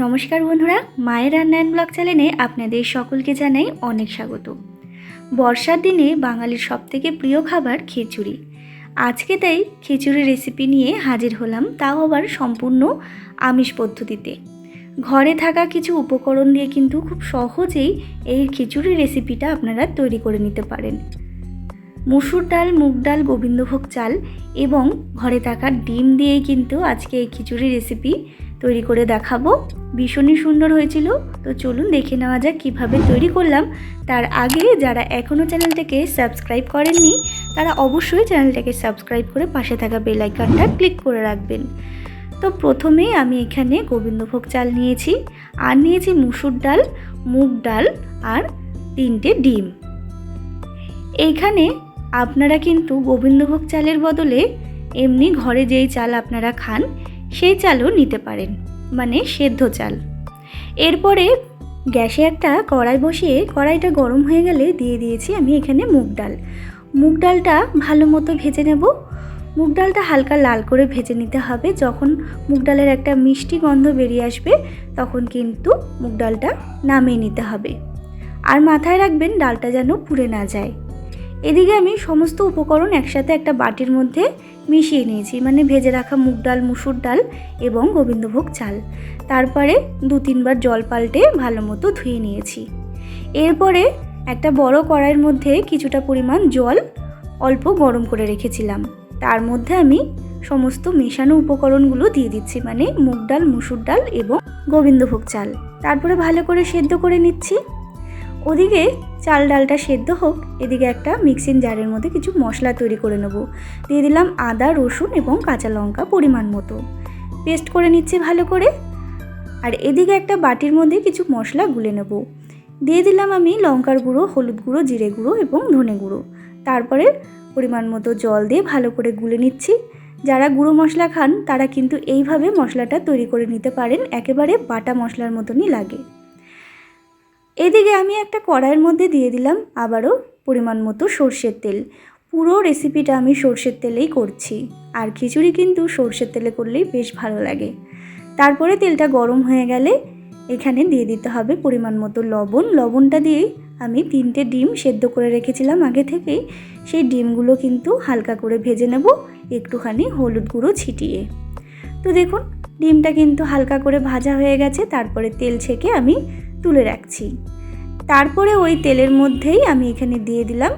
নমস্কার বন্ধুরা, মায়ের রান্নায়ন ব্লগ চ্যানেলে আপনাদের সকলকে জানাই অনেক স্বাগত। বর্ষার দিনে বাঙালির সবথেকে প্রিয় খাবার খিচুড়ি। আজকে তাই খিচুড়ি রেসিপি নিয়ে হাজির হলাম, তাও আবার সম্পূর্ণ আমিষ পদ্ধতিতে। ঘরে থাকা কিছু উপকরণ দিয়ে কিন্তু খুব সহজেই এই খিচুড়ি রেসিপিটা আপনারা তৈরি করে নিতে পারেন। মুসুর ডাল, মুগ ডাল, গোবিন্দভোগ চাল এবং ঘরে থাকা ডিম দিয়েই কিন্তু আজকে এই খিচুড়ি রেসিপি তৈরি করে দেখাবো। ভীষণই সুন্দর হয়েছিল। তো চলুন দেখে নেওয়া যাক কীভাবে তৈরি করলাম। তার আগে যারা এখনও চ্যানেলটাকে সাবস্ক্রাইব করেননি, তারা অবশ্যই চ্যানেলটাকে সাবস্ক্রাইব করে পাশে থাকা বেল আইকনটা ক্লিক করে রাখবেন। তো প্রথমে আমি এখানে গোবিন্দভোগ চাল নিয়েছি, আর নিয়েছি মুসুর ডাল, মুগ ডাল, আর তিনটে ডিম। এইখানে আপনারা কিন্তু গোবিন্দভোগ চালের বদলে এমনি ঘরে যেই চাল আপনারা খান সেই চালও নিতে পারেন মানে সেদ্ধ চাল। এরপরে গ্যাসে একটা কড়াই বসিয়ে, কড়াইটা গরম হয়ে গেলে দিয়ে দিয়েছি আমি এখানে মুগ ডাল। মুগ ডালটা ভালো মতো ভেজে নেব। মুগ ডালটা হালকা লাল করে ভেজে নিতে হবে। যখন মুগ ডালের একটা মিষ্টি গন্ধ বেরিয়ে আসবে, তখন কিন্তু মুগ ডালটা নামিয়ে নিতে হবে। আর মাথায় রাখবেন ডালটা যেন পুড়ে না যায়। এদিকে আমি সমস্ত উপকরণ একসাথে একটা বাটির মধ্যে মিশিয়ে নিয়েছি মানে ভেজে রাখা মুগ ডাল, মুসুর ডাল এবং গোবিন্দভোগ চাল। তারপরে দু তিনবার জল পাল্টে ভালো মতো ধুয়ে নিয়েছি। এরপরে একটা বড় কড়াইয়ের মধ্যে কিছুটা পরিমাণ জল অল্প গরম করে রেখেছিলাম। তার মধ্যে আমি সমস্ত মেশানো উপকরণগুলো দিয়ে দিচ্ছি মানে মুগ ডাল, মুসুর ডাল এবং গোবিন্দভোগ চাল। তারপরে ভালো করে সেদ্ধ করে নিচ্ছি। ওদিকে চাল ডালটা সেদ্ধ হোক, এদিকে একটা মিক্সিং জারের মধ্যে কিছু মশলা তৈরি করে নেব। দিয়ে দিলাম আদা, রসুন এবং কাঁচা লঙ্কা পরিমাণ মতো। পেস্ট করে নিচ্ছি ভালো করে। আর এদিকে একটা বাটির মধ্যে কিছু মশলা গুলে নেব। দিয়ে দিলাম আমি লঙ্কার গুঁড়ো, হলুদ গুঁড়ো, জিরে গুঁড়ো এবং ধনে গুঁড়ো। তারপরে পরিমাণ মতো জল দিয়ে ভালো করে গুলে নিচ্ছি। যারা গুঁড়ো মশলা খান, তারা কিন্তু এইভাবে মশলাটা তৈরি করে নিতে পারেন। একেবারে বাটা মশলার মতনই লাগে। এদিকে আমি একটা কড়াইয়ের মধ্যে দিয়ে দিলাম আবারও পরিমাণ মতো সর্ষের তেল। পুরো রেসিপিটা আমি সর্ষের তেলেই করছি। আর খিচুড়ি কিন্তু সর্ষের তেলে করলেই বেশ ভালো লাগে। তারপরে তেলটা গরম হয়ে গেলে এখানে দিয়ে দিতে হবে পরিমাণ মতো লবণ। লবণটা দিয়েই আমি তিনটে ডিম সেদ্ধ করে রেখেছিলাম আগে থেকেই। সেই ডিমগুলো কিন্তু হালকা করে ভেজে নেব, একটুখানি হলুদ গুঁড়ো ছিটিয়ে। তো দেখুন, ডিমটা কিন্তু হালকা করে ভাজা হয়ে গেছে। তারপরে তেল ছেঁকে আমি তুলে রাখছি। তারপরে ওই তেলের মধ্যেই আমি এখানে দিয়ে দিলাম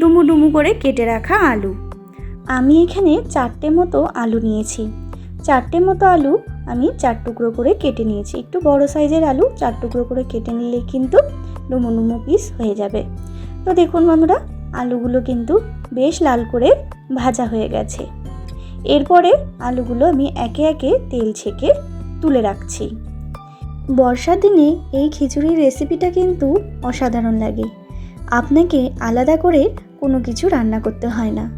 ডুমু ডুমু করে কেটে রাখা আলু। আমি এখানে চারটে মতো আলু নিয়েছি। চারটে মতো আলু আমি চার টুকরো করে কেটে নিয়েছি। একটু বড় সাইজের আলু চার টুকরো করে কেটে নিলে কিন্তু ডুমু ডুমু পিস হয়ে যাবে। তো দেখুন বন্ধুরা, আলুগুলো কিন্তু বেশ লাল করে ভাজা হয়ে গেছে। এরপরে আলুগুলো আমি একে একে তেল ছেঁকে তুলে রাখছি। বর্ষার দিনে এই খিচুড়ির রেসিপিটা কিন্তু অসাধারণ লাগে। আপনাকে আলাদা করে কোনো কিছু রান্না করতে হয় না।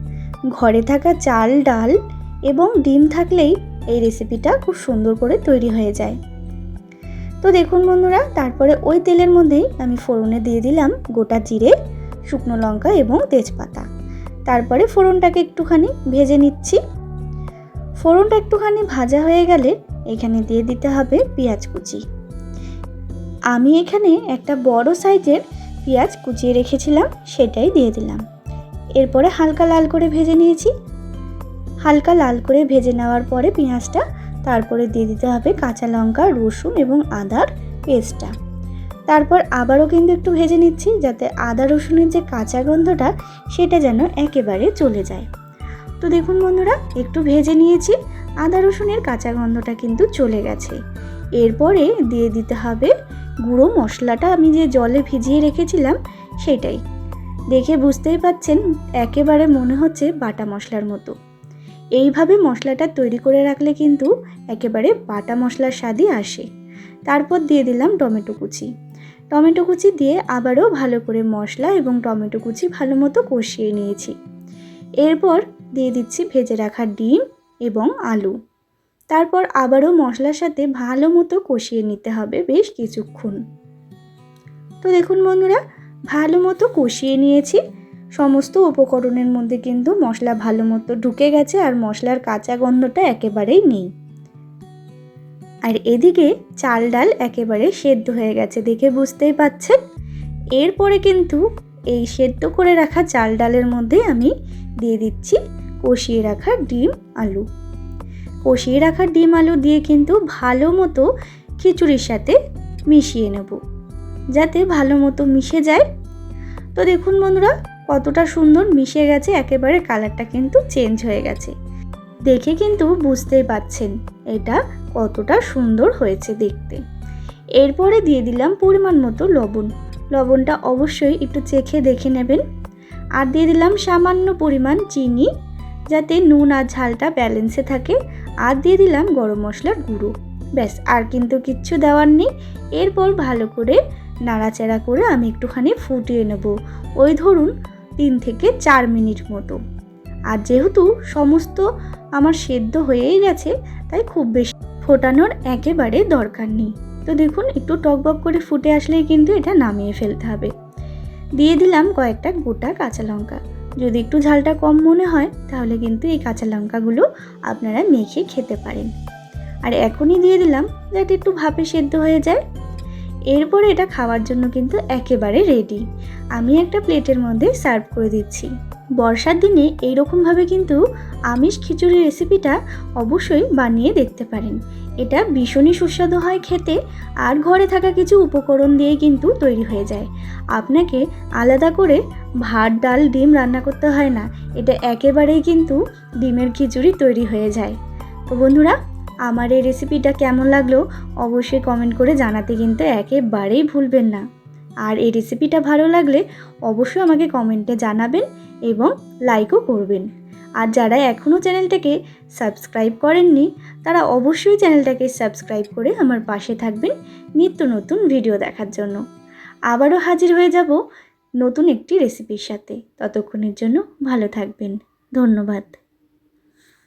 ঘরে থাকা চাল, ডাল এবং ডিম থাকলেই এই রেসিপিটা খুব সুন্দর করে তৈরি হয়ে যায়। তো দেখুন বন্ধুরা, তারপরে ওই তেলের মধ্যেই আমি ফোড়নে দিয়ে দিলাম গোটা জিরে, শুকনো লঙ্কা এবং তেজপাতা। তারপরে ফোড়নটাকে একটুখানি ভেজে নিচ্ছি। ফোড়নটা একটুখানি ভাজা হয়ে গেলে এখানে দিয়ে দিতে হবে পেঁয়াজ কুচি। আমি এখানে একটা বড় সাইজের পেঁয়াজ কুচিয়ে রেখেছিলাম, সেটাই দিয়ে দিলাম। এরপরে হালকা লাল করে ভেজে নিয়েছি। হালকা লাল করে ভেজে নেওয়ার পরে পেঁয়াজটা তারপরে দিয়ে দিতে হবে কাঁচা লঙ্কা, রসুন এবং আদার পেস্টটা। তারপর আবারও কিন্তু একটু ভেজে নিচ্ছি, যাতে আদা রসুনের যে কাঁচা গন্ধটা, সেটা যেন একেবারে চলে যায়। তো দেখুন বন্ধুরা, একটু ভেজে নিয়েছি, আদা রসুনের কাঁচা গন্ধটা কিন্তু চলে গেছে। এরপরে দিয়ে দিতে হবে গুঁড়ো মশলাটা। আমি যে জলে ভিজিয়ে রেখেছিলাম সেটাই। দেখে বুঝতেই পাচ্ছেন, একেবারে মনে হচ্ছে বাটা মশলার মতো। এইভাবে মশলাটা তৈরি করে রাখলে কিন্তু একেবারে বাটা মশলার স্বাদই আসে। তারপর দিয়ে দিলাম টমেটো কুচি। টমেটো কুচি দিয়ে আবারও ভালো করে মশলা এবং টমেটো কুচি ভালো মতো কষিয়ে নিয়েছি। এরপর দিয়ে দিচ্ছি ভেজে রাখা ডিম এবং আলু। তারপর আবারও মশলার সাথে ভালো মতো কষিয়ে নিতে হবে বেশ কিছুক্ষণ। তো দেখুন বন্ধুরা, ভালো মতো কষিয়ে নিয়েছি। সমস্ত উপকরণের মধ্যে কিন্তু মশলা ভালো মতো ঢুকে গেছে আর মশলার কাঁচা গন্ধটা একেবারেই নেই। আর এদিকে চাল ডাল একেবারে সেদ্ধ হয়ে গেছে দেখে বুঝতেই পাচ্ছেন। এরপরে কিন্তু এই সেদ্ধ করে রাখা চাল ডালের মধ্যে আমি দিয়ে দিচ্ছি কষিয়ে রাখা ডিম, আলু। কষিয়ে রাখা ডিম আলু দিয়ে কিন্তু ভালো মতো খিচুড়ির সাথে মিশিয়ে নেব। যাতে ভালো মতো মিশে যায়। তো দেখুন বন্ধুরা, কতটা সুন্দর মিশে গেছে, একেবারে কালারটা কিন্তু চেঞ্জ হয়ে গেছে। দেখে কিন্তু বুঝতেই পাচ্ছেন, এটা কতটা সুন্দর হয়েছে দেখতে। এরপরে দিয়ে দিলাম পরিমাণ মতো লবণ। লবণটা অবশ্যই একটু চেখে দেখে নেবেন। আর দিয়ে দিলাম সামান্য পরিমাণ চিনি যাতে নুন আর ঝালটা ব্যালেন্সে থাকে। আর দিয়ে দিলাম গরম মশলার গুঁড়ো। ব্যাস, আর কিন্তু কিচ্ছু দেওয়ার নেই। এরপর ভালো করে নাড়াচাড়া করে আমি একটুখানি ফুটিয়ে নেব। ওই ধরুন তিন থেকে চার মিনিট মতো। আর যেহেতু সমস্ত আমার সেদ্ধ হয়েই গেছে, তাই খুব বেশি ফোটানোর একেবারে দরকার নেই। তো দেখুন, একটু টকবক করে ফুটে আসলেই কিন্তু এটা নামিয়ে ফেলতে হবে। দিয়ে দিলাম কয়েকটা গোটা কাঁচা লঙ্কা। যদি একটু ঝালটা কম মনে হয়, তাহলে কিন্তু এই কাঁচা লঙ্কাগুলো আপনারা মেখে খেতে পারেন। আর এখনই দিয়ে দিলাম, যাতে একটু ভাপে সেদ্ধ হয়ে যায়। এরপরে এটা খাওয়ার জন্য কিন্তু একেবারে রেডি আমি একটা প্লেটের মধ্যে সার্ভ করে দিচ্ছি। বর্ষার দিনে এইরকমভাবে কিন্তু আমিষ খিচুড়ি রেসিপিটা অবশ্যই বানিয়ে দেখতে পারেন। এটা ভীষণই সুস্বাদু হয় খেতে, আর ঘরে থাকা কিছু উপকরণ দিয়ে কিন্তু তৈরি হয়ে যায়। আপনাকে আলাদা করে ভাত, ডাল, ডিম রান্না করতে হয় না, এটা একেবারেই কিন্তু ডিমের খিচুড়ি তৈরি হয়ে যায়। তো বন্ধুরা, আমার এই রেসিপিটা কেমন লাগল অবশ্যই কমেন্ট করে জানাতে কিন্তু একেবারেই ভুলবেন না। আর এই রেসিপিটা ভালো লাগলে অবশ্যই আমাকে কমেন্টে জানাবেন এবং লাইকও করবেন। আর যারা এখনও চ্যানেলটাকে সাবস্ক্রাইব করেননি, তারা অবশ্যই চ্যানেলটাকে সাবস্ক্রাইব করে আমার পাশে থাকবেন নিত্য নতুন ভিডিও দেখার জন্য। আবারও হাজির হয়ে যাব নতুন একটি রেসিপির সাথে। ততক্ষণের জন্য ভালো থাকবেন। ধন্যবাদ।